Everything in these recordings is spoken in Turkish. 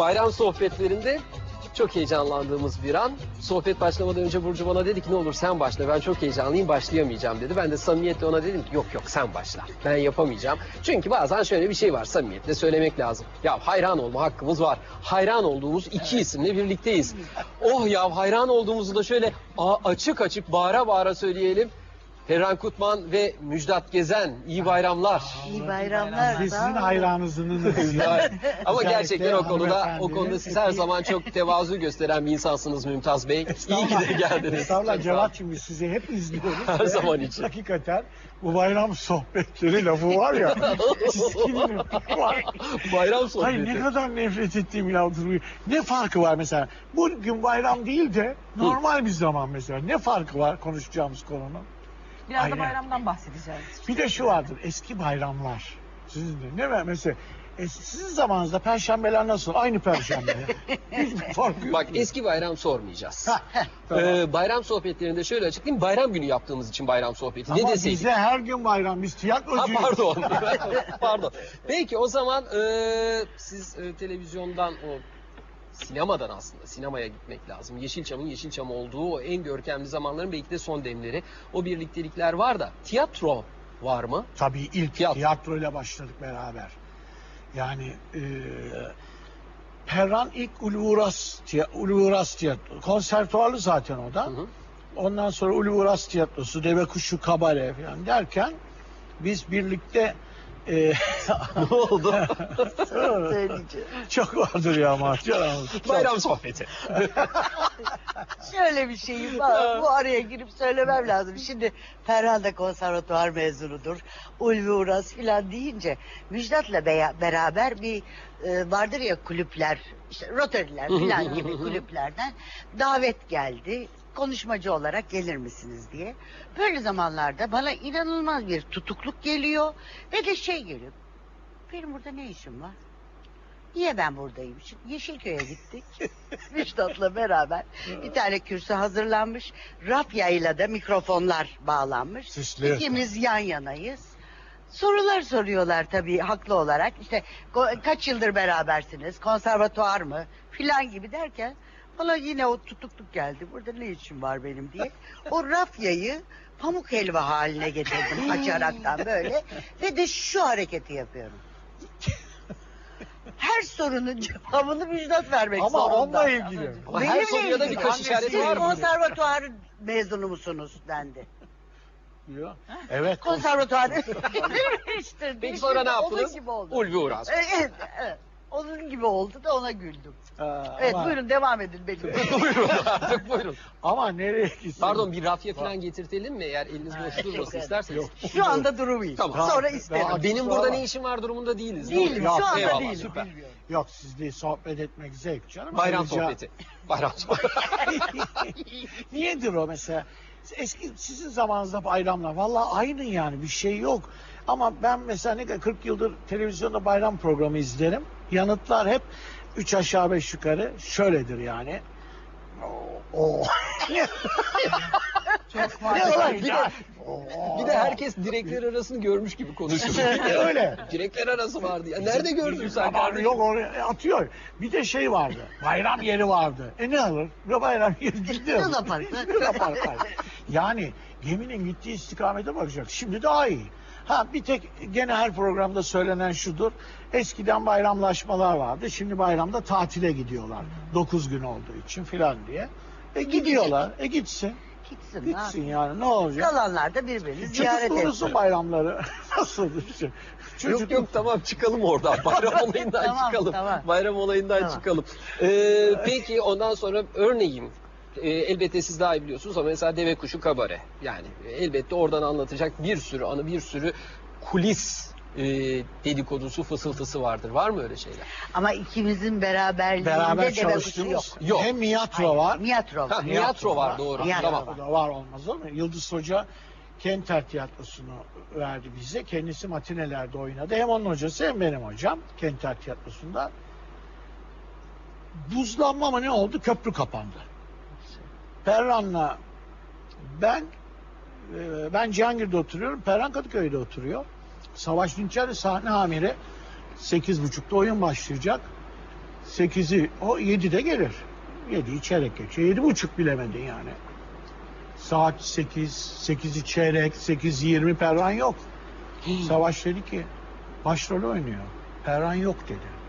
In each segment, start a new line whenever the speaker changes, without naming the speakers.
Bayram sohbetlerinde çok heyecanlandığımız bir an. Sohbet başlamadan önce Burcu bana dedi ki ne olur sen başla ben çok heyecanlıyım başlayamayacağım dedi. Ben de samimiyetle ona dedim ki yok yok sen başla ben yapamayacağım. Çünkü bazen şöyle bir şey var samimiyetle söylemek lazım. Ya hayran olma hakkımız var. Hayran olduğumuz iki isimle birlikteyiz. Oh ya hayran olduğumuzu da şöyle açık açık bağıra bağıra söyleyelim. Ferhan Kutman ve Müjdat Gezen iyi bayramlar.
İyi bayramlar.
Biz sizin hayranınızınız.
Ama gerçekten o konuda o konuda siz her zaman çok tevazu gösteren bir insansınız Mümtaz Bey. İyi ki de geldiniz.
Estağfurullah
Çok sağ olun.
Cevat'cığım biz sizi hep izliyoruz.
Her zaman için.
Hakikaten bu bayram sohbetleri lafı var ya. var.
Bayram
Hayır ne
sohbeti.
kadar nefret ettiğim lafdır. Ne farkı var mesela? Bugün bayram değil de normal bir zaman mesela. Ne farkı var konuşacağımız konunun?
Biraz
Aynen.
da bayramdan bahsedeceğiz.
Bir de şu vardır eski bayramlar. Sizin de ne var mesela? E, sizin zamanınızda perşembeler nasıl? Aynı perşembe. Hiçbir farkı yok.
Bak eski bayram sormayacağız.
Tamam.
Ee, bayram sohbetlerinde şöyle açıklayayım. Bayram günü yaptığımız için bayram sohbeti. Ne
Ama
deseydik?
bizde her gün bayram. Biz
Ha,
tiyatrocuyuz.
pardon. pardon. Peki o zaman e, siz e, televizyondan o sinemadan aslında sinemaya gitmek lazım. Yeşilçam'ın Yeşilçam olduğu o en görkemli zamanların belki de son demleri. O birliktelikler var da tiyatro var mı?
Tabii ilk
Tiyatro.
tiyatroyla başladık beraber. Yani e, Perran ilk Uluğuras, Uluğuras tiyatro. Konservatuarlı zaten o da.
Hı hı.
Ondan sonra Uluğuras tiyatrosu, Deve Kuşu Kabare falan derken biz birlikte e,
ne oldu?
Çok vardır ya maşallah.
Bayram sohbeti.
Şöyle bir şeyim var. Bu araya girip söylemem lazım. Şimdi Ferhan da konservatuvar mezunudur. Ulvi Uras filan deyince Müjdat'la beya- beraber bir e, vardır ya kulüpler, işte Rotary'ler filan gibi kulüplerden davet geldi. Konuşmacı olarak gelir misiniz diye. Böyle zamanlarda bana inanılmaz bir tutukluk geliyor ve de şey geliyor. Benim burada ne işim var? Niye ben buradayım? Şimdi Yeşilköy'e gittik. Müjdat'la beraber bir tane kürsü hazırlanmış. Rapyayla da mikrofonlar bağlanmış.
Süslü.
İkimiz yan yanayız. Sorular soruyorlar tabii haklı olarak. İşte ko- kaç yıldır berabersiniz? Konservatuar mı? Filan gibi derken bana yine o tutukluk geldi. Burada ne işim var benim diye. O rafyayı pamuk helva haline getirdim açaraktan böyle. Ve de şu hareketi yapıyorum. Her sorunun cevabını Müjdat vermek
Ama
zorunda.
onunla ilgili.
Ama her
Benimle
soruya da
ilgili.
birkaç işareti
Siz
var mı?
konservatuar mezunu musunuz dendi.
Diyor. Evet.
Konservatuar işte.
Peki sonra ne yaptınız? Ulvi Uras.
Evet, evet. Onun gibi oldu da ona güldüm.
Aa,
Evet
ama,
buyurun devam edin benim.
buyurun artık buyurun.
ama nereye gitsin?
Pardon bir rafya falan getirtelim mi eğer eliniz boş durmasın isterseniz.
Yok.
Şu anda durumayın.
Tamam.
Sonra isterim.
daha-
benim burada ne işim var durumunda değiliz.
Değilim,
Yok,
şu anda
eyvallah,
değilim.
Süper.
Yok sizle sohbet etmek zevk canım.
Bayram
Ayrıca-
sohbeti. Bayram sohbeti.
Niyedir o mesela? Eski sizin zamanınızda bayramlar vallahi aynı yani bir şey yok. Ama ben mesela ne kadar 40 yıldır televizyonda bayram programı izlerim. Yanıtlar hep üç aşağı beş yukarı şöyledir yani. Oo.
Çok
Ne
bir de, bir de herkes direkler arasını görmüş gibi konuşuyor.
öyle.
direkler arası vardı ya. Nerede gördün sen kardeşim?
Yok oraya atıyor. Bir de şey vardı. Bayram yeri vardı. E ne alır? Ne bayram yeri gidiyor.
Luna Park'ta.
Luna Park'ta. Yani geminin gittiği istikamete bakacak. Şimdi daha iyi. Ha bir tek gene her programda söylenen şudur. Eskiden bayramlaşmalar vardı. Şimdi bayramda tatile gidiyorlar. 9 gün olduğu için filan diye. E gidiyorlar. E gitsin.
Gitsin.
Gitsin
ha.
yani ne olacak?
Kalanlar da birbirini ziyaret
Çocukluğunuzun
etsin.
bayramları nasıl bir şey?
Yok yok tamam çıkalım oradan. Bayram olayından
Tamam,
çıkalım.
tamam.
Bayram olayından
Tamam.
çıkalım. Ee, peki ondan sonra örneğin e, elbette siz daha iyi biliyorsunuz ama mesela deve kuşu kabare. Yani e, elbette oradan anlatacak bir sürü anı bir sürü kulis e, dedikodusu fısıltısı vardır. Var mı öyle şeyler?
Ama ikimizin beraberliğinde
Beraber
deve kuşu yok.
çalıştığımız
Yok.
hem miyatro
Hayır,
var.
Miyatro.
Ha, Miyatro var doğru.
Miyatro
Tamam.
O da var olmaz olur mu? Yıldız Hoca Kenter Tiyatrosu'nu verdi bize. Kendisi matinelerde oynadı. Hem onun hocası hem benim hocam Kenter Tiyatrosu'nda. Buzlanma mı ne oldu? Köprü kapandı. Perran'la ben e, ben Cihangir'de oturuyorum. Perran Kadıköy'de oturuyor. Savaş Dinçer sahne amiri. 8.30'da oyun başlayacak. 8'i o 7'de gelir. 7'yi çeyrek geçiyor. 7 buçuk bilemedin yani. Saat 8, 8'i çeyrek, 8.20 Perran yok. Savaş dedi ki başrol oynuyor. Perran yok dedi.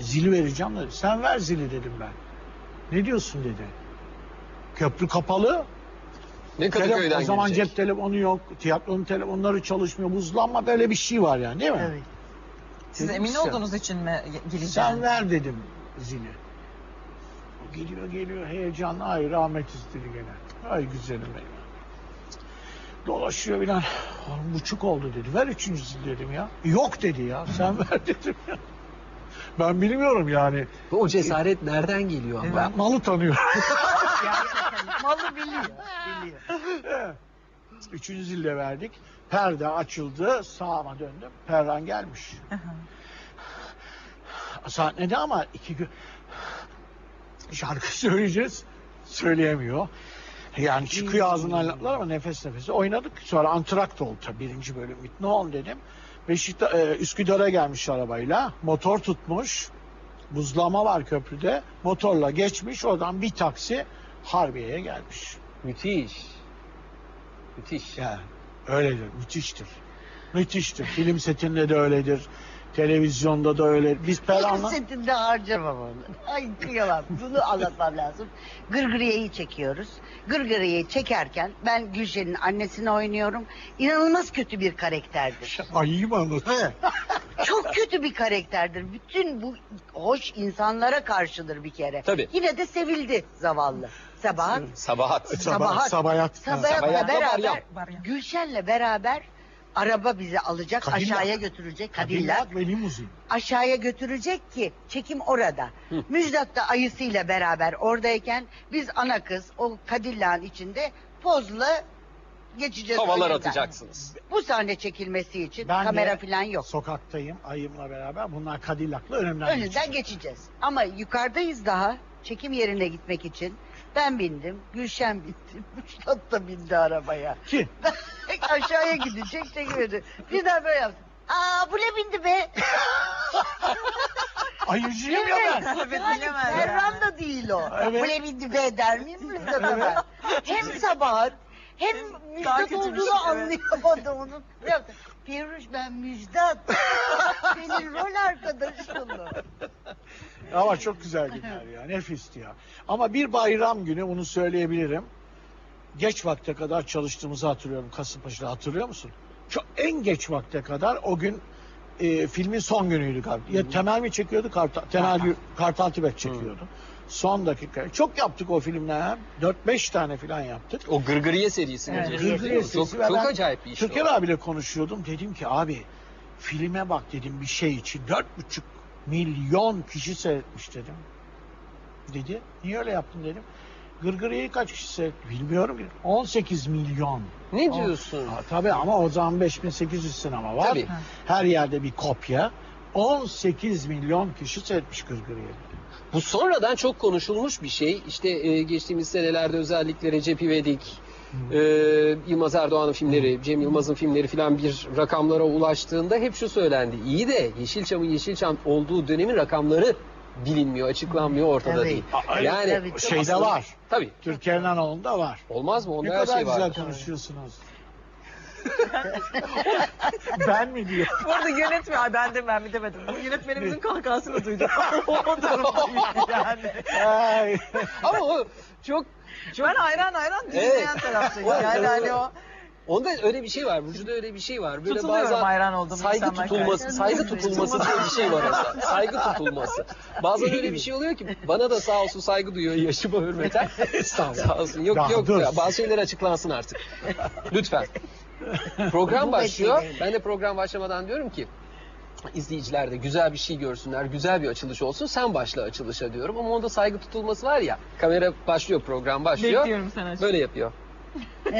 Zili vereceğim dedi. Sen ver zili dedim ben. Ne diyorsun dedi. Köprü kapalı.
Ne
Telefon,
Kadıköy'den
o zaman
gelecek.
cep telefonu yok. Tiyatronun telefonları çalışmıyor. Buzlanma böyle bir şey var yani değil mi?
Evet.
Siz
Dedim
emin
ki,
olduğunuz için mi geleceğim?
Sen ver dedim zili. O geliyor geliyor heyecanlı. Ay rahmet istedi gene. Ay güzelim benim. Dolaşıyor bilen. On buçuk oldu dedi. Ver üçüncü zil dedim ya. Yok dedi ya. Sen ver dedim ya. Ben bilmiyorum yani.
O cesaret nereden geliyor ama?
Ben malı tanıyorum.
Gerçekten malı biliyor. biliyor.
Üçüncü zille verdik. Perde açıldı. Sağıma döndüm. Perran gelmiş.
Hı hı.
Sahnede ama iki gün şarkı söyleyeceğiz. Söyleyemiyor. Yani çıkıyor ağzından laflar ama nefes nefese oynadık. Sonra antrakt oldu tabii birinci bölüm bitti. Ne oldu dedim. Beşikta e, Üsküdar'a gelmiş arabayla. Motor tutmuş. Buzlama var köprüde. Motorla geçmiş. Oradan bir taksi Harbiye'ye gelmiş.
Müthiş. Müthiş.
Yani öyledir. Müthiştir. Müthiştir. Film setinde de öyledir. Televizyonda da öyle. Biz
Film
Perhan'la...
setinde harcamam onu. Ay kıyamam. Bunu anlatmam lazım. Gırgırıye'yi çekiyoruz. Gırgırıye'yi çekerken ben Gülşen'in annesini oynuyorum. İnanılmaz kötü bir karakterdir.
Ay iyi mi anlatıyorsun?
Çok kötü bir karakterdir. Bütün bu hoş insanlara karşıdır bir kere.
Tabii.
Yine de sevildi zavallı. Sabahat.
Sabahat.
Sabah, sabayat.
Sabahat'la
Sabahat'la
beraber. Gülşen'le beraber araba bizi alacak,
Cadillac.
aşağıya götürecek. Cadillac.
Cadillac ve limuzin.
aşağıya götürecek ki çekim orada.
Hı.
Müjdat da ayısıyla beraber oradayken biz ana kız o Cadillac'ın içinde pozla geçeceğiz.
Havalar
önünden.
atacaksınız.
Bu sahne çekilmesi için
Ben de
kamera falan yok.
Sokaktayım ayımla beraber. Bunlar Cadillac'la önümden
Önünden
geçiyor.
geçeceğiz. Ama yukarıdayız daha çekim yerine gitmek için. Ben bindim, Gülşen bindi, Müjdat da bindi arabaya.
Ki
Aşağıya gidecek çekimleri. Birden böyle yaptım. Aa bu ne bindi be?
ayıcıyım ya ben.
Evet,
yani
bilemez
Ferran da değil o.
Evet.
Bu ne bindi be der miyim Müjdat'a ben? Hem Sabahat hem
Daha
Müjdat
bir
olduğunu
evet.
anlayamadı onun. Ne yaptı? Peruş ben Müjdat. Senin rol arkadaşın o.
Ama çok güzel günler ya. Nefisti ya. Ama bir bayram günü bunu söyleyebilirim. Geç vakte kadar çalıştığımızı hatırlıyorum Kasımpaşa'da. Hatırlıyor musun? Çok en geç vakte kadar o gün e, filmin son günüydü galiba. Ya Temel mi çekiyordu? Kartal, Temel
Kartal.
Tibet çekiyordu. Son dakika. Çok yaptık o filmler. 4-5 tane falan yaptık.
O Gırgırıye serisini
Evet,
diyorsun,
Gırgırıye
mi?
serisi
Çok,
ve
çok
ben
acayip bir iş
Türker abiyle konuşuyordum. Dedim ki abi filme bak dedim bir şey için. Dört buçuk milyon kişi seyretmiş dedim. Dedi. Niye öyle yaptın dedim. Gırgırı'yı kaç kişi seyretti bilmiyorum. ki. 18 milyon.
Ne diyorsun?
Ha, tabii ama o zaman 5800 sinema var.
Tabii.
Her yerde bir kopya. 18 milyon kişi seyretmiş Gırgırı'yı.
Bu sonradan çok konuşulmuş bir şey. İşte e, geçtiğimiz senelerde özellikle Recep İvedik, e, Yılmaz Erdoğan'ın filmleri, Cem Yılmaz'ın filmleri filan bir rakamlara ulaştığında hep şu söylendi. İyi de Yeşilçam'ın Yeşilçam olduğu dönemin rakamları bilinmiyor, açıklanmıyor, ortada
Tabii.
değil. Yani
tabii, tabii.
Şeyde
aslında-
var.
Tabii.
Türkiye'nin Anadolu'nda var.
Olmaz mı? Onda
ne
her
kadar
şey var.
güzel konuşuyorsunuz. ben mi diyor?
Bu arada yönetmen, ay ben de ben mi demedim. Bu yönetmenimizin kahkahasını duydum. o durumdayım yani.
Ay.
Ama o çok çok
Ben hayran hayran
Evet.
dinleyen taraftayım. Yani hani o
onda öyle bir şey var. Burcu'da öyle bir şey var. Böyle
tutuluyorum
bazen
hayran olduğum
saygı
insanlar
tutulması,
karşısında.
saygı tutulması diye bir şey var orada. Saygı tutulması. Bazen öyle bir şey oluyor ki bana da sağ olsun saygı duyuyor yaşıma hürmeten. Sağ olsun. Yok
Ya
yok
dur.
ya, bazı şeyler açıklansın artık. Lütfen. Program başlıyor. Ben de program başlamadan diyorum ki izleyiciler de güzel bir şey görsünler, güzel bir açılış olsun. Sen başla açılışa diyorum. Ama onda saygı tutulması var ya. Kamera başlıyor, program başlıyor.
Bekliyorum sen aç.
Böyle yapıyor.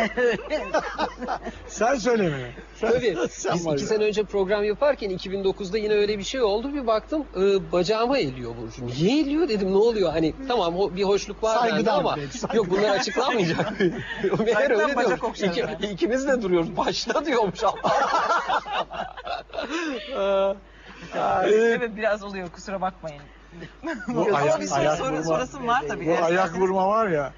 Sen söyleme. Sen,
Tabii.
sen
Biz
var
iki
ya.
sene önce program yaparken 2009'da yine öyle bir şey oldu. Bir baktım e, bacağıma eliyor Burcu. Niye eliyor dedim ne oluyor? Hani tamam o bir hoşluk var bende
Saygıdan
ama
dedi, saygıdan.
yok bunlar açıklanmayacak. Meğer
Saygıdan
öyle
bacak
diyormuş. İki, ikimiz de duruyoruz. Başta diyormuş Allah. Ee,
evet biraz oluyor kusura bakmayın.
Bu
Ama
ayak-
bir soru,
ayak
soru,
vurma-
sorusum var tabii.
Bu ayak vurma var ya.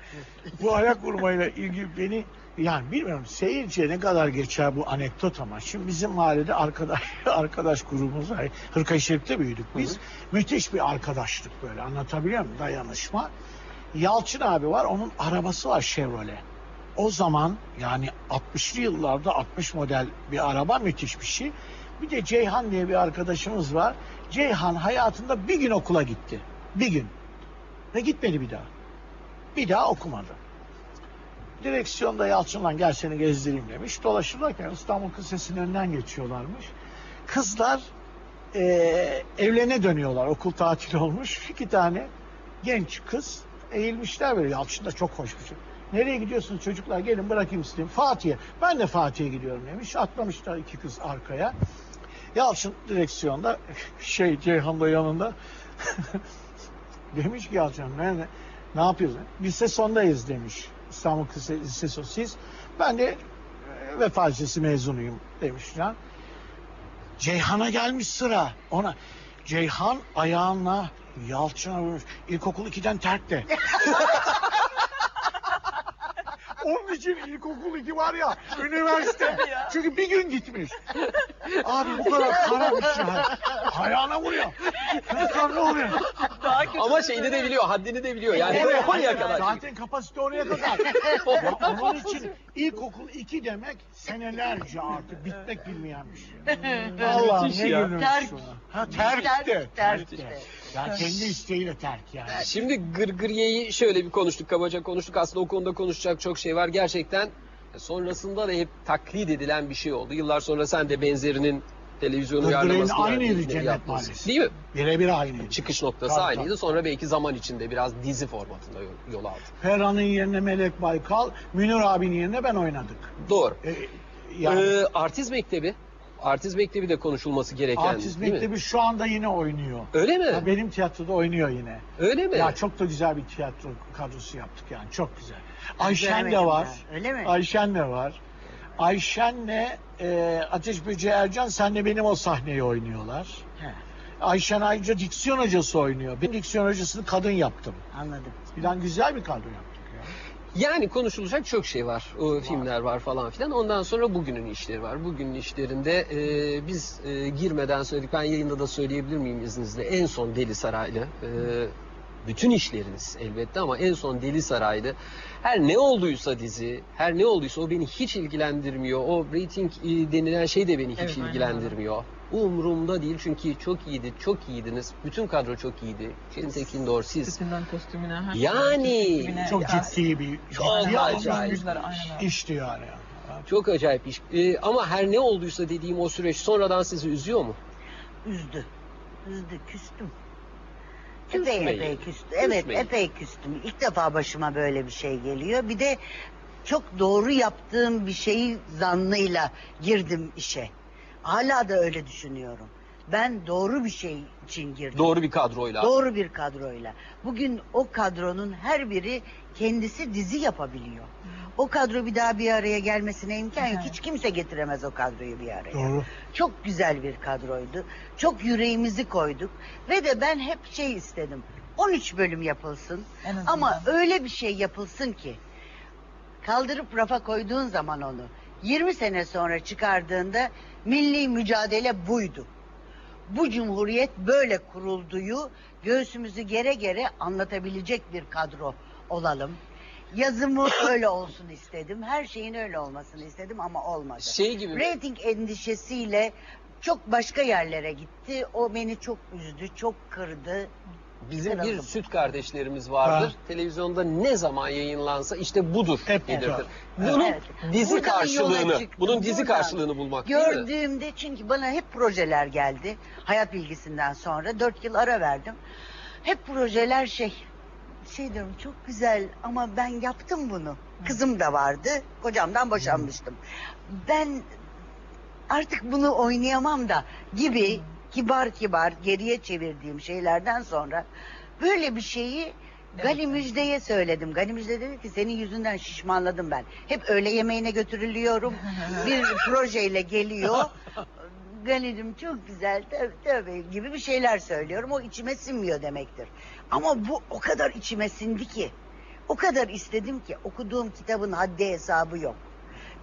Bu ayak vurmayla ilgili beni yani bilmiyorum seyirciye ne kadar geçer bu anekdot ama şimdi bizim mahallede arkadaş arkadaş grubumuz var. Hırkayı Şerif'te büyüdük biz. Müthiş bir arkadaşlık böyle anlatabiliyor muyum? Dayanışma. Yalçın abi var onun arabası var Chevrolet. O zaman yani 60'lı yıllarda 60 model bir araba müthiş bir şey. Bir de Ceyhan diye bir arkadaşımız var. Ceyhan hayatında bir gün okula gitti. Bir gün. Ve gitmedi bir daha. Bir daha okumadı. Direksiyonda Yalçın'la gel seni gezdireyim demiş. Dolaşırlarken İstanbul Kız önünden geçiyorlarmış. Kızlar eee, evlerine dönüyorlar. Okul tatil olmuş. İki tane genç kız eğilmişler böyle. Yalçın da çok hoş bir şey. Nereye gidiyorsunuz çocuklar? Gelin bırakayım sizi. Fatih'e. Ben de Fatih'e gidiyorum demiş. Atlamışlar iki kız arkaya. Yalçın direksiyonda şey Ceyhan da yanında. demiş ki Yalçın ne, ne yapıyorsun? Lise sondayız demiş. İstanbul Lisesi siz. Ben de e, Vefa Lisesi mezunuyum demiş ya. Ceyhan'a gelmiş sıra. Ona Ceyhan ayağına Yalçın'a vurmuş. İlkokul 2'den terk de. Onun için ilkokul 2 var ya üniversite. Çünkü bir gün gitmiş. Abi bu kadar kara bir şey. Ayağına vuruyor. Çocuklar ne oluyor?
Daha kötü.
Ama şeyini de biliyor, haddini de biliyor. Yani
Evet,
oraya kadar.
Zaten kapasite oraya kadar. ya onun için ilkokul 2 demek senelerce artık bitmek bilmeyen bir şey. Allah'ım
Müthiş
ne
ya.
gülünmüş
Terk.
şuna. Ha terk de.
Terk,
de. Ya kendi isteğiyle terk yani.
Şimdi Gırgırye'yi şöyle bir konuştuk, kabaca konuştuk. Aslında o konuda konuşacak çok şey var. Gerçekten sonrasında da hep taklit edilen bir şey oldu. Yıllar sonra sen de benzerinin televizyonu
Gırgırye'nin
uyarlamasını
aynıydı Cennet
yaptın.
Mahallesi.
Değil mi?
Birebir aynıydı.
Çıkış noktası
Tabii,
aynıydı.
tabii.
Sonra belki zaman içinde biraz dizi formatında yol, yol aldı.
Ferhan'ın yerine Melek Baykal, Münir abinin yerine ben oynadık.
Doğru.
Ee, yani
Ee, Artiz Mektebi. Artiz Mektebi de konuşulması gereken
Artist
mi?
Mektebi şu anda yine oynuyor.
Öyle mi?
Ya benim tiyatroda oynuyor yine.
Öyle mi?
Ya çok da güzel bir tiyatro kadrosu yaptık yani çok güzel. Ayşen de var.
Öyle mi?
Ayşen de var. Ayşen'le e, Ateş Böceği Ercan senle benim o sahneyi oynuyorlar.
He,
Ayşen ayrıca diksiyon hocası oynuyor. Ben diksiyon hocasını kadın yaptım.
anladım.
Filan güzel bir kadro yaptık ya.
Yani konuşulacak çok şey var. O filmler var falan filan. Ondan sonra bugünün işleri var. Bugünün işlerinde e, biz e, girmeden söyledik. Ben yayında da söyleyebilir miyim izninizle? En son Deli Saraylı. e, bütün işleriniz elbette ama en son Deli Saraylı. Her ne olduysa dizi, her ne olduysa o beni hiç ilgilendirmiyor. O rating e, denilen şey de beni hiç
Evet, aynen
ilgilendirmiyor. Umurumda değil çünkü çok iyiydi, çok iyiydiniz. Bütün kadro çok iyiydi. Çetin Tekindor, siz.
Sütünden kostümüne. her
Yani,
kostümüne,
Çok
ya,
ciddi bir
Çok
ciddi
acayip.
aynen
bir işti yani.
Çok acayip iş. Ee, ama her ne olduysa dediğim o süreç sonradan sizi üzüyor mu?
Üzdü. Üzdü, küstüm.
Küsmeyin.
Epey epey küstüm. Evet,
Küsmeyin.
epey küstüm. İlk defa başıma böyle bir şey geliyor. Bir de çok doğru yaptığım bir şeyi zannıyla girdim işe. Hala da öyle düşünüyorum. Ben doğru bir şey için girdim.
Doğru bir kadroyla.
Doğru bir kadroyla. Bugün o kadronun her biri kendisi dizi yapabiliyor. O kadro bir daha bir araya gelmesine imkan yok. Hiç kimse getiremez o kadroyu bir araya.
Doğru.
Çok güzel bir kadroydu. Çok yüreğimizi koyduk. Ve de ben hep şey istedim. 13 bölüm yapılsın.
En azından.
Ama öyle bir şey yapılsın ki kaldırıp rafa koyduğun zaman onu 20 sene sonra çıkardığında milli mücadele buydu. Bu cumhuriyet böyle kurulduğu göğsümüzü gere gere anlatabilecek bir kadro olalım. Yazımı öyle olsun istedim. Her şeyin öyle olmasını istedim ama olmadı.
Şey gibi mi?
Rating endişesiyle çok başka yerlere gitti. O beni çok üzdü, çok kırdı.
Bizim bir
Kırıldım.
süt kardeşlerimiz vardır.
Ha.
Televizyonda ne zaman yayınlansa işte budur
Hep budur.
Bunun
Evet.
dizi
Buradan
karşılığını,
çıktım,
bunun dizi
buradan.
karşılığını bulmak değil mi?
Gördüğümde çünkü bana hep projeler geldi. Hayat bilgisinden sonra dört yıl ara verdim. Hep projeler şey şey diyorum çok güzel ama ben yaptım bunu. Kızım da vardı. Kocamdan boşanmıştım. Ben artık bunu oynayamam da gibi kibar kibar geriye çevirdiğim şeylerden sonra böyle bir şeyi Gani Müjde'ye söyledim. Gani Müjde dedi ki senin yüzünden şişmanladım ben. Hep öğle yemeğine götürülüyorum. bir projeyle geliyor. Gani'cim çok güzel tövbe, tövbe gibi bir şeyler söylüyorum. O içime sinmiyor demektir. Ama bu o kadar içime sindi ki. O kadar istedim ki okuduğum kitabın haddi hesabı yok.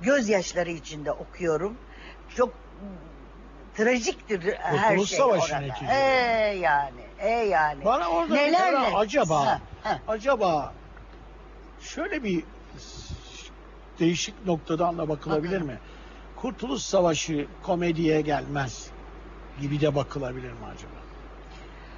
Gözyaşları içinde okuyorum. Çok trajiktir her
Kurtuluş
şey
Savaşı
orada.
neticede.
E yani, e yani.
Bana orada
ne?
acaba
Ha, ha.
acaba şöyle bir değişik noktadan da bakılabilir mi? Kurtuluş Savaşı komediye gelmez gibi de bakılabilir mi acaba?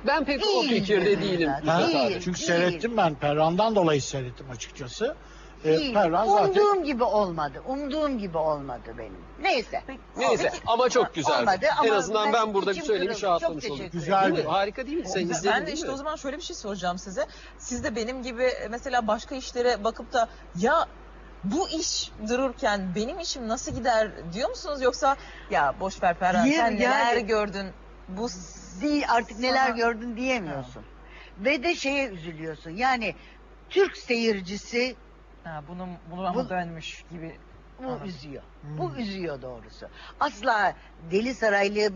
Ben pek o fikirde değilim. Müjdat
değil.
Çünkü
değil.
seyrettim ben Perran'dan dolayı seyrettim açıkçası. Ee,
Değil.
Perran zaten
Umduğum gibi olmadı. Umduğum gibi olmadı benim. Neyse.
Neyse ama çok güzeldi.
Olmadı
en
ama
azından
ben
ben burada bir
içim
söylemiş
kırıldı. Çok
rahatlamış
teşekkür
oldum.
ederim.
Değil mi? Harika değil mi? Sen izledin
ben de
değil
işte
mi?
o zaman şöyle bir şey soracağım size. Siz de benim gibi e, mesela başka işlere bakıp da ya bu iş dururken benim işim nasıl gider diyor musunuz yoksa ya boş ver Ferhan
Diye-
sen neler
yani-
gördün bu
Değil artık neler
Sana-
gördün diyemiyorsun. Ve de şeye üzülüyorsun. Yani Türk seyircisi
ha, bunun bunu ama
Bu-
dönmüş gibi
bu
Anladım.
üzüyor.
Hmm.
Bu üzüyor doğrusu. Asla Deli Saraylı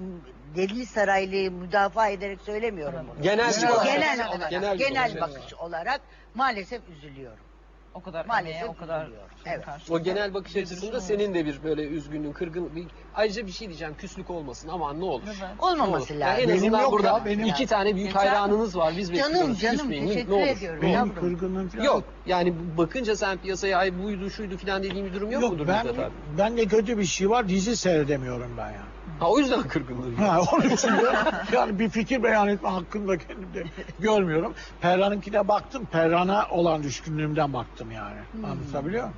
Deli Saraylı müdafaa ederek söylemiyorum bunu.
Genel
Genel,
bir bakış.
genel olarak,
Genel
genel,
bir bakış.
bakış olarak maalesef üzülüyorum.
O kadar
Maalesef
emeğe, o kadar şeyin
Evet.
O genel bakış açısında senin de bir böyle üzgünlüğün, kırgın bir ayrıca bir şey diyeceğim. Küslük olmasın aman ne olur.
Neden?
Olmaması
Ne olur.
lazım.
en
Benim
azından
yok
burada
ya, benim-
iki tane büyük
Geçen-
hayranınız var. Biz
Canım,
bekliyoruz.
canım,
Küsmeyin,
teşekkür
ne olur.
ediyorum.
benim
yavrum.
kırgınlığım falan
Yok yani bakınca sen piyasaya ay buydu şuydu filan dediğin bir durum yok,
Yok
mudur
ben,
abi?
ben de kötü bir şey var dizi seyredemiyorum ben ya.
Ha o yüzden kırgınlığın. yok.
Ha, onun için de yani bir fikir beyan etme hakkında kendimde görmüyorum. Perran'ınkine baktım. Perran'a olan düşkünlüğümden baktım yani.
Hmm.
Anlatabiliyor muyum?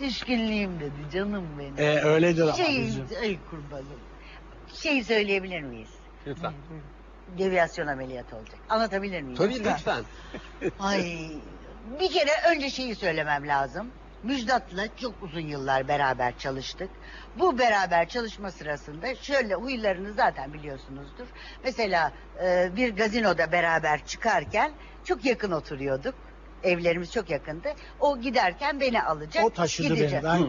Düşkünlüğüm dedi canım benim.
Ee, öyledir ama
şey,
bizim.
ay kurbanım. Şey söyleyebilir miyiz?
Lütfen.
Deviyasyon ameliyatı olacak. Anlatabilir miyim?
Tabii lütfen.
Ay, bir kere önce şeyi söylemem lazım. Müjdat'la çok uzun yıllar beraber çalıştık. Bu beraber çalışma sırasında şöyle huylarını zaten biliyorsunuzdur. Mesela e, bir gazinoda beraber çıkarken çok yakın oturuyorduk. Evlerimiz çok yakındı. O giderken beni alacak.
O taşıdı
gideceğim.
beni.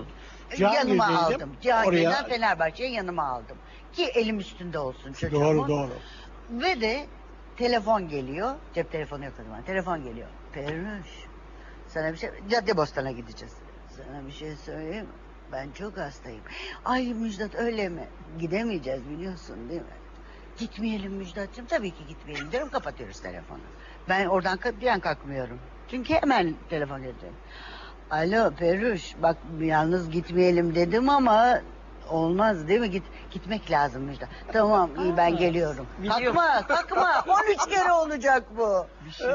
Ben
yanıma
Cihangir'deydim.
aldım. Cihangir'den
Oraya-
Fenerbahçe'ye yanıma aldım. Ki elim üstünde olsun çocuğumun.
Doğru doğru.
Ve de telefon geliyor. Cep telefonu yok o zaman. Telefon geliyor. Peruş. Sana bir şey... Caddebostan'a gideceğiz. Sana bir şey söyleyeyim mi? Ben çok hastayım. Ay Müjdat öyle mi? Gidemeyeceğiz biliyorsun değil mi? Gitmeyelim Müjdat'cığım. Tabii ki gitmeyelim diyorum. Kapatıyoruz telefonu. Ben oradan katiyen kalkmıyorum. Çünkü hemen telefon ediyorum. Alo Peruş bak yalnız gitmeyelim dedim ama olmaz değil mi? Git gitmek lazım Müjdat. Tamam iyi ben geliyorum.
biliyorum.
Kalkma kalkma 13 kere olacak bu.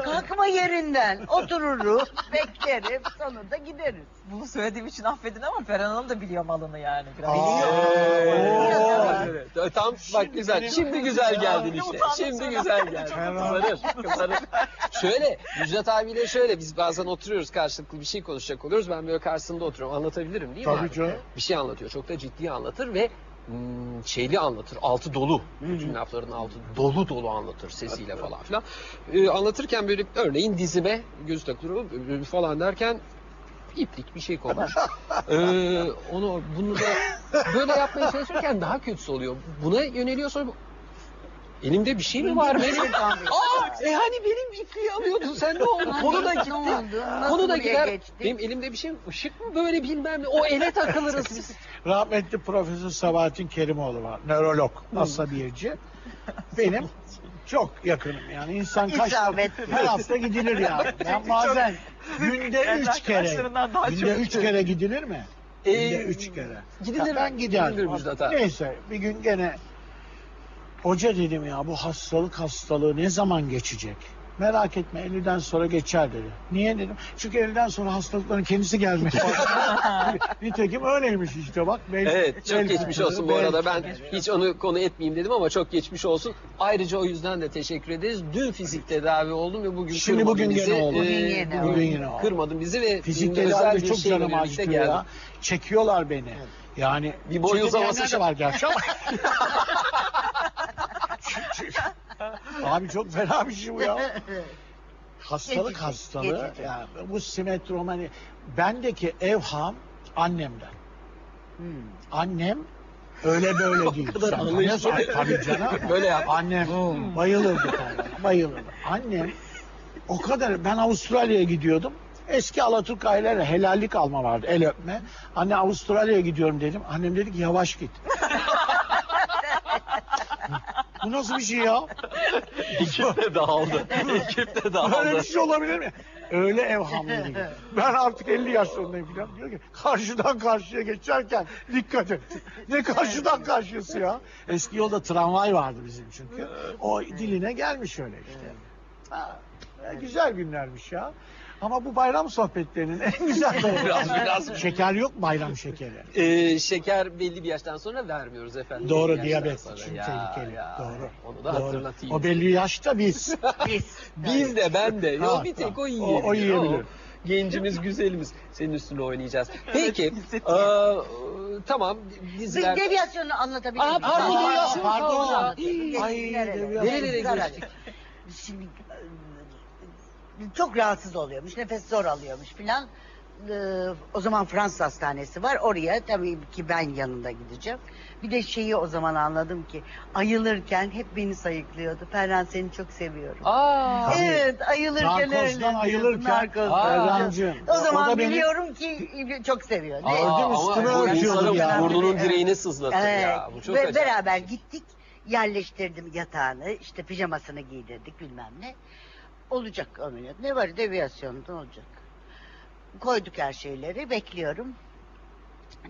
Kalkma yerinden otururuz beklerim sonunda gideriz.
Bunu söylediğim için affedin ama Ferhan Hanım da biliyor malını yani. Biraz.
Aa.
Evet. Evet. Tam bak
Şimdi
güzel. Şimdi güzel geldin
Ya,
işte. Şimdi güzel geldin. Kızarır. Kızarır. Şöyle Müjdat abiyle şöyle biz bazen oturuyoruz karşılıklı bir şey konuşacak oluyoruz. Ben böyle karşısında oturuyorum. Anlatabilirim değil mi
Tabii
abi?
canım.
Bir şey anlatıyor. Çok da ciddi anlatır ve hmm, şeyli anlatır. Altı dolu. Bütün lafların altı dolu dolu anlatır sesiyle falan filan. Ee, anlatırken böyle örneğin dizime göz takılıyor e, falan derken iplik bir şey konmuş. Ee, onu bunu da böyle yapmaya çalışırken daha kötüsü oluyor. Buna yöneliyor sonra elimde bir şey mi var benim? Aa, e hani benim ipliği alıyordun sen ne oldu? Konu da gitti.
Ne oldu? Nasıl
Konu da
buraya
gider.
geçti?
Benim elimde bir şey mi? Işık mı böyle bilmem ne. O ele takılırız biz.
Rahmetli Profesör Sabahattin Kerimoğlu var. Nörolog, asabiyeci. Benim çok yakınım yani insan kaç
İsabet.
her hafta gidilir yani. Ben bazen günde üç kere
daha
günde
çok.
üç kere gidilir mi?
Ee,
Günde üç kere.
Gidilir.
Ya ben giderdim.
Gidilir Müjdat abi.
Neyse bir gün gene hoca dedim ya bu hastalık hastalığı ne zaman geçecek? Merak etme 50'den sonra geçer dedi. Niye dedim? Çünkü 50'den sonra hastalıkların kendisi gelmeye başladı. Nitekim öyleymiş işte bak. Bel-
Evet çok
bel
geçmiş olsun bu arada. Ben hiç onu konu etmeyeyim dedim ama çok geçmiş olsun. Ayrıca o yüzden de teşekkür ederiz. Dün fizik tedavi oldum ve bugün
Şimdi
kırmadın
bugün
bizi.
gene oldu.
Bugün yine
Bugün
oldu.
yine oldu.
Kırmadın bizi ve
Fizik tedavi çok canım acıtıyor ya. Çekiyorlar beni. Yani
Bir boy uzaması
de var gerçi ama. Abi çok fena bir şey bu ya. Hastalık
Geçici,
hastalığı.
geçici.
Yani bu simetromani. Bendeki evham annemden.
Hmm.
Annem Öyle böyle değil.
kadar
Sen anlıyorsun. Tabii canım.
Böyle yap.
Annem bayılırdı Ferhan'a, bayılırdı. Annem o kadar ben Avustralya'ya gidiyordum. Eski Alaturk aileleri helallik alma vardı el öpme. Anne Avustralya'ya gidiyorum dedim. Annem dedi ki yavaş git. Bu nasıl bir şey ya?
Ekip de dağıldı. Ekip de
Böyle
dağıldı.
bir şey olabilir mi? Öyle evhamlı değil. Ben artık 50 yaşlarındayım falan diyor ki karşıdan karşıya geçerken dikkat et. Ne karşıdan karşıyası ya? Eski yolda tramvay vardı bizim çünkü. O diline gelmiş öyle işte. Ha, e, güzel günlermiş ya. Ama bu bayram sohbetlerinin en güzel tarafı.
Biraz, biraz.
Şeker yok bayram şekeri.
Ee, şeker belli bir yaştan sonra vermiyoruz efendim.
Doğru diyabet için
Ya,
tehlikeli.
ya.
Doğru.
Onu da
Doğru.
hatırlatayım.
O belli yaşta biz.
Biz.
Biz de ben de. Yok bir tek o yiyebilir.
O- o yiyebilir.
Gencimiz, güzelimiz. Senin üstüne oynayacağız. Peki. eee, tamam
Bir
diziler.
deviyasyonu anlatabilir
Aa,
miyim?
pardon,
Aa,
pardon. Ay,
Nerelere?
deviyasyon.
Nerelere
Zarar.
geçtik?
Şimdi çok rahatsız oluyormuş, nefes zor alıyormuş filan. Ee, o zaman Fransız hastanesi var. Oraya tabii ki ben yanında gideceğim. Bir de şeyi o zaman anladım ki ayılırken hep beni sayıklıyordu. Ferhan seni çok seviyorum.
Aa.
Evet, ayılırken.
Narkozdan ayılırken
narkozdan.
Aa.
Ferhancığım.
O zaman
da beni-
biliyorum ki çok seviyor.
Aa,
mi?
Gördüm,
ama
üstüme
bu insanın
ya.
Burnunun direğini sızlatır
Evet.
ya. Bu çok
Ve
acayip.
beraber gittik. Yerleştirdim yatağını. işte pijamasını giydirdik bilmem ne. Olacak ameliyat. Ne var deviyasyonda olacak. Koyduk her şeyleri. Bekliyorum.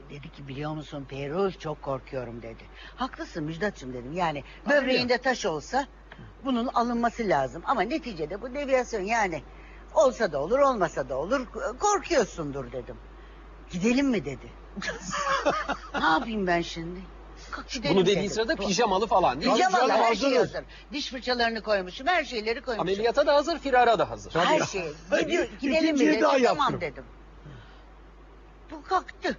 Dedi ki biliyor musun Peruz çok korkuyorum dedi. Haklısın Müjdat'cığım dedim. Yani böbreğinde taş olsa bunun alınması lazım. Ama neticede bu deviyasyon yani olsa da olur olmasa da olur korkuyorsundur dedim. Gidelim mi dedi. ne yapayım ben şimdi? Kalk gidelim
Bunu dediği
dedim.
sırada
Bu-
pijamalı falan değil mi?
Pijamalı her şey
hazırız.
hazır. Diş fırçalarını koymuşum, her şeyleri koymuşum.
Ameliyata da hazır, firara da hazır.
Her şey. Gidiyor, gidelim mi
İkinciyi
dedi.
daha
Tamam
yaptım.
dedim. Bu kalktı.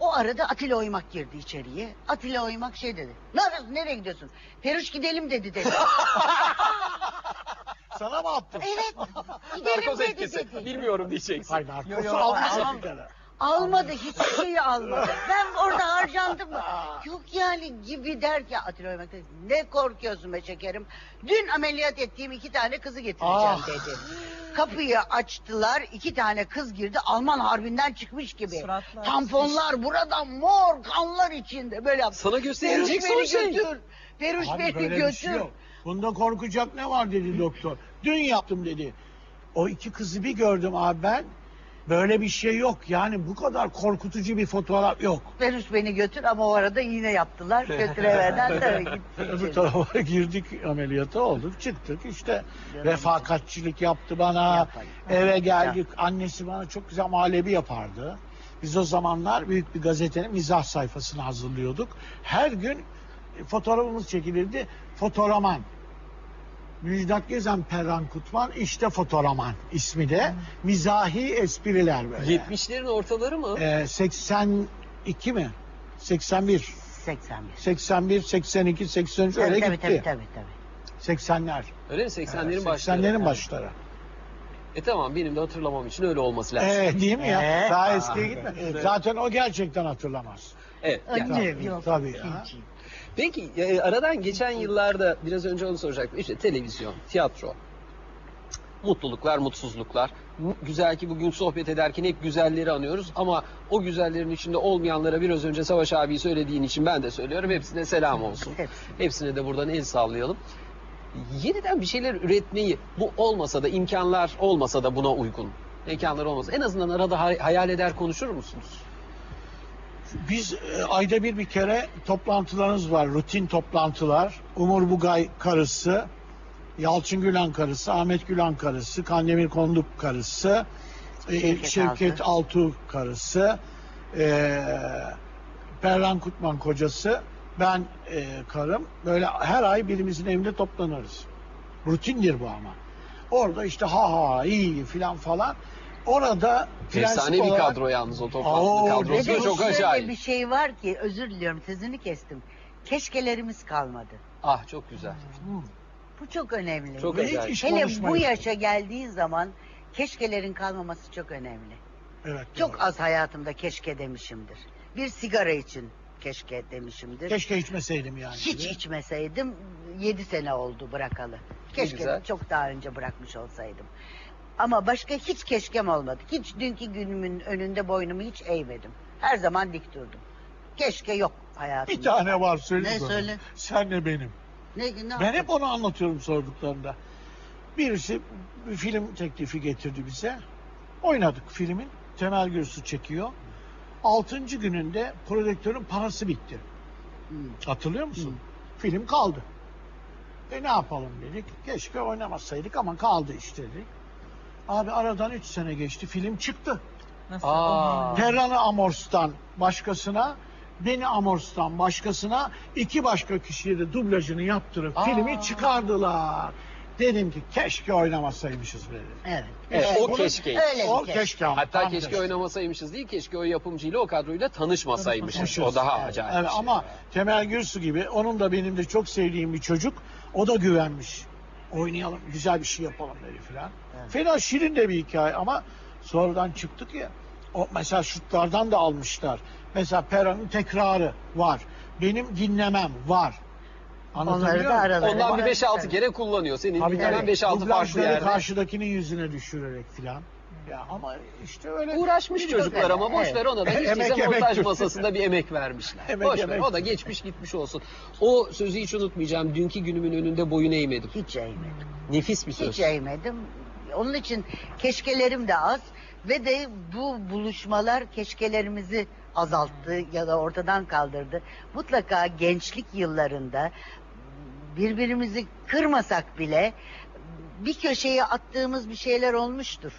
O arada Atilla Oymak girdi içeriye. Atilla Oymak şey dedi. Ne yapıyorsun? Nereye gidiyorsun? Peruş gidelim dedi dedi.
Sana mı attım?
evet. Gidelim
Narkoz
dedi
etkisi.
dedi.
Bilmiyorum diyeceksin.
Hayır narkoz
Yo, yo,
almışsın
almam.
bir kere.
Almadı. Hiçbir şeyi almadı. Ben orada harcandım mı? Yok yani gibi der ki Atilla Oymak dedi. Ne korkuyorsun be şekerim? Dün ameliyat ettiğim iki tane kızı getireceğim
Ah.
dedi. Kapıyı açtılar. iki tane kız girdi. Alman harbinden çıkmış gibi.
Suratlar
Tamponlar buradan mor kanlar içinde. Böyle yaptı.
Sana
Peruş
gösterilecek son
beni
şey.
götür. Peruş
Abi
beni
böyle bir şey
götür.
yok. Bunda korkacak ne var dedi doktor. Dün yaptım dedi. O iki kızı bir gördüm abi ben. Böyle bir şey yok. Yani bu kadar korkutucu bir fotoğraf yok.
Peruş beni götür ama o arada iğne yaptılar. Götüremeden tabii gitti.
Öbür tarafa girdik ameliyata olduk çıktık işte
Canım.
refakatçilik yaptı bana
Yapar.
eve geldik annesi bana çok güzel muhallebi yapardı biz o zamanlar büyük bir gazetenin mizah sayfasını hazırlıyorduk her gün fotoğrafımız çekilirdi fotoraman Müjdat Gezen Perran Kutman işte fotoraman ismi de mizahi espriler böyle
70'lerin ortaları mı?
Ee, 82 mi 81
81.
81 82 83
Tabii,
öyle
tabii,
gitti
tabii, tabii, tabii.
80'ler.
Öyle mi? 80'lerin başları.
80'lerin başları.
E tamam benim de hatırlamam için öyle olması lazım.
Ee, değil mi ya?
Ee?
Daha eskiye gitme. Zaten o gerçekten hatırlamaz.
Evet. yani-
Annem yok.
tabii ya.
Peki e, aradan geçen yıllarda biraz önce onu soracaktım. İşte televizyon, tiyatro, mutluluklar, mutsuzluklar. Güzel ki bugün sohbet ederken hep güzelleri anıyoruz ama o güzellerin içinde olmayanlara biraz önce Savaş abi söylediğin için ben de söylüyorum. Hepsine selam olsun.
Hepsi.
Hepsine de buradan el sallayalım. Yeniden bir şeyler üretmeyi bu olmasa da imkanlar olmasa da buna uygun. imkanlar olmasa en azından arada hay- hayal eder konuşur musunuz?
Biz e, ayda bir bir kere toplantılarımız var. Rutin toplantılar. Umur Bugay karısı, Yalçın Gülen karısı, Ahmet Gülen karısı, Kandemir Konduk karısı, e,
Şevket
Şevket Altuğ karısı, e, Perran Kutman kocası, ben e, karım. Böyle her ay birimizin evinde toplanırız. Rutindir bu ama. Orada işte ha ha iyi filan falan. Orada prensip
Efsane bir
olarak-
kadro yalnız o toplantı
Oo,
kadrosu da çok
şöyle
acayip.
bir şey var ki özür diliyorum sözünü kestim. Keşkelerimiz kalmadı.
Ah çok güzel.
Bu çok önemli.
Çok
Ve
acayip.
iş
Hele bu
konuşmayız.
yaşa geldiğin zaman keşkelerin kalmaması çok önemli.
Evet,
Çok
doğru.
az hayatımda keşke demişimdir. Bir sigara için keşke demişimdir.
Keşke içmeseydim yani.
Hiç
gibi.
içmeseydim 7 sene oldu bırakalı. Keşke
güzel.
çok daha önce bırakmış olsaydım. Ama başka hiç keşkem olmadı. Hiç dünkü günümün önünde boynumu hiç eğmedim. Her zaman dik durdum. Keşke yok hayatımda.
Bir tane var söyle.
Ne
bana.
söyle?
Senle benim.
Ne, ne
Ben hep onu anlatıyorum sorduklarında. Birisi bir film teklifi getirdi bize. Oynadık filmin. Temel Gürsu çekiyor. Altıncı gününde prodüktörün parası bitti.
Hmm.
Hatırlıyor musun? Film kaldı. E ne yapalım dedik. Keşke oynamasaydık ama kaldı işte dedik. Abi aradan üç sene geçti. Film çıktı.
Nasıl?
Aa.
Perran'ı Amors'tan başkasına, beni Amors'tan başkasına iki başka kişiye de dublajını yaptırıp
Aa.
filmi çıkardılar. Dedim ki keşke oynamasaymışız dedim.
Evet.
Evet,
İşte
o
bunu-
keşke.
Öyle bir
O
keşke.
keşke. ama,
Hatta
tam
keşke oynamasaymışız değil, keşke o yapımcıyla o kadroyla tanışmasaymışız. O daha
Evet.
acayip.
Evet,
bir şey.
ama Temel Gürsu gibi onun da benim de çok sevdiğim bir çocuk. O da güvenmiş. Oynayalım, güzel bir şey yapalım dedi filan.
Evet.
Fena şirin de bir hikaye ama sonradan çıktık ya. O mesela şutlardan da almışlar. Mesela Pera'nın tekrarı var. Benim dinlemem var. Anlatabiliyor
Onları da
muyum?
aralarında.
Ondan bir
Evet.
5-6 kere kullanıyor. Senin
Tabii
dinlemen
tabii.
5-6 farklı
Dublajları
yerde.
karşıdakinin yüzüne düşürerek filan. Ya ama işte öyle
Uğraşmış
Çok
çocuklar ama boş ver ona da hiç
Emek, emek
montaj
Türk.
masasında bir emek vermişler.
Emek,
boş ver
emek
o da geçmiş gitmiş olsun. O sözü hiç unutmayacağım. Dünkü günümün önünde boyun eğmedim.
Hiç eğmedim.
Nefis bir söz.
Hiç eğmedim. Onun için keşkelerim de az ve de bu buluşmalar keşkelerimizi azalttı ya da ortadan kaldırdı. Mutlaka gençlik yıllarında birbirimizi kırmasak bile bir köşeye attığımız bir şeyler olmuştur.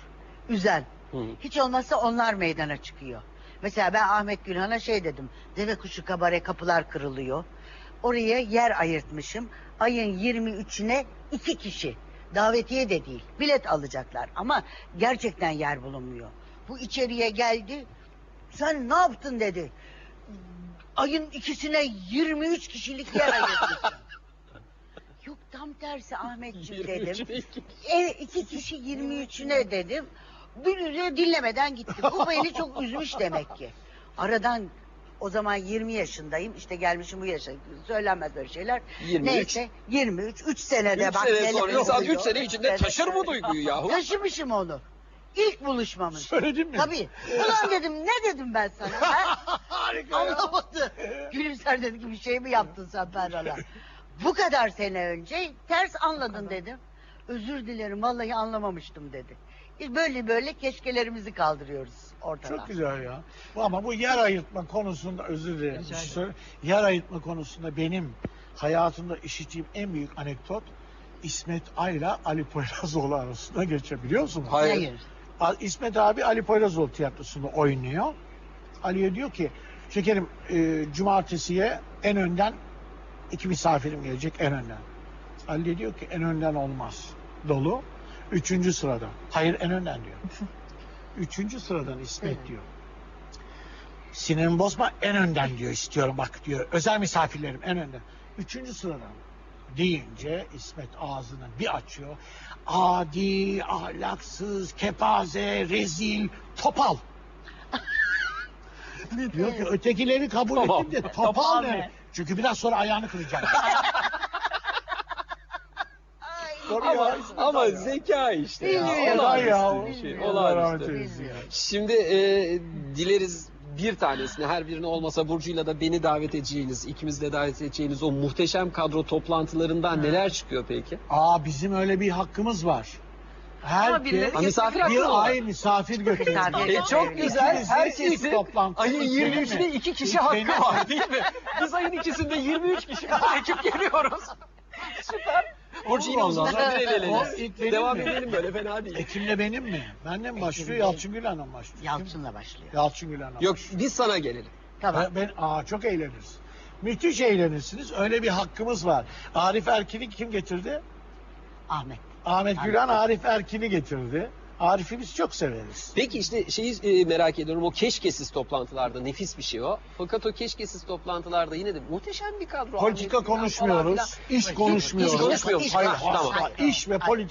Üzen.
Hı.
Hiç olmazsa onlar meydana çıkıyor. Mesela ben Ahmet Gülhan'a şey dedim. Deve kuşu kabare kapılar kırılıyor. Oraya yer ayırtmışım. Ayın 23'üne iki kişi. Davetiye de değil. Bilet alacaklar. Ama gerçekten yer bulunmuyor. Bu içeriye geldi. Sen ne yaptın dedi. Ayın ikisine 23 kişilik yer ayırtmışsın. Yok tam tersi Ahmetciğim dedim.
23'üne iki.
Evet iki kişi 23'üne dedim. De dinlemeden gittim. Bu beni çok üzmüş demek ki. Aradan o zaman 20 yaşındayım. İşte gelmişim bu yaşa. Söylenmez böyle şeyler.
23.
Neyse 23. 3 senede
3
bak
sene
neler
sonra insan
oluyor.
3 sene içinde
Evet,
taşır bu duyguyu yahu.
Taşımışım onu. İlk buluşmamız.
Söyledin mi?
Tabii. Ulan dedim ne dedim ben sana? Ha?
Harika ya.
Anlamadı. Gülümser dedi ki bir şey mi yaptın sen Ferhan'a? Bu kadar sene önce ters anladın dedim. Özür dilerim vallahi anlamamıştım dedi. Biz Böyle böyle keşkelerimizi kaldırıyoruz ortadan.
Çok güzel ya. Bu Ama bu yer ayırtma konusunda özür dilerim. söyle- Yer ayırtma konusunda benim hayatımda işittiğim en büyük anekdot İsmet Ayla Ali Poyrazoğlu arasında geçiyor biliyor musunuz?
Hayır.
Hayır.
A- İsmet abi Ali Poyrazoğlu tiyatrosunda oynuyor. Ali'ye diyor ki şekerim e, cumartesiye en önden iki misafirim gelecek en önden. Ali diyor ki en önden olmaz. Dolu. Üçüncü sıradan. Hayır en önden diyor. Üçüncü sıradan İsmet
Evet.
diyor. Sinirimi bozma en önden diyor istiyorum bak diyor. Özel misafirlerim en önden. Üçüncü sıradan deyince İsmet ağzını bir açıyor. Adi, ahlaksız, kepaze, rezil, topal. diyor ki ötekileri kabul
Tamam.
ettim de topal,
Topal
ne?
ne?
Çünkü biraz sonra ayağını kıracağım.
Ama, ama zeka işte ya.
Bilmiyorum.
Olağanüstü
ya.
bir şey.
Bilmiyorum.
Olağanüstü. Şimdi e, dileriz bir tanesini her birini olmasa Burcu'yla da beni davet edeceğiniz, ikimiz de davet edeceğiniz o muhteşem kadro toplantılarından neler çıkıyor peki?
Aa bizim öyle bir hakkımız var.
Ama birileri
Herkes
Ha, misafir hakkı
bir
var?
ay misafir götürüyor.
Misafir
E, çok güzel.
İkimizin
Herkesin
toplantısı
ayın
benim
23'ünde
mi?
iki kişi hakkı var değil mi? Biz ayın ikisinde 23 kişi bir ekip geliyoruz. Süper. Burcu yine
Allah
süredir el
O
eleyiz.
ilk benim
Devam
mi?
edelim böyle fena değil.
Ekim'le benim mi? Benden mi başlıyor
Ekim'de.
Yalçın Gülen'le mi başlıyor?
Yalçın'la başlıyor.
Yalçın Gülen'le
Yok
başlıyor.
biz sana gelelim.
Tamam.
Ben, ben- aa, çok eğleniriz. Müthiş eğlenirsiniz. Öyle bir hakkımız var. Arif Erkin'i kim getirdi?
Ahmet.
Ahmet Gülen
Erkin.
Arif Erkin'i getirdi. Arif'i biz çok severiz.
Peki işte şeyi e, merak ediyorum o keşkesiz toplantılarda nefis bir şey o. Fakat o keşkesiz toplantılarda yine de muhteşem bir kadro.
Politika
falan
konuşmuyoruz.
filan.
İş konuşmuyoruz.
İş konuşmuyoruz.
Hayır,
Ha, tamam.
asla. İş ve politika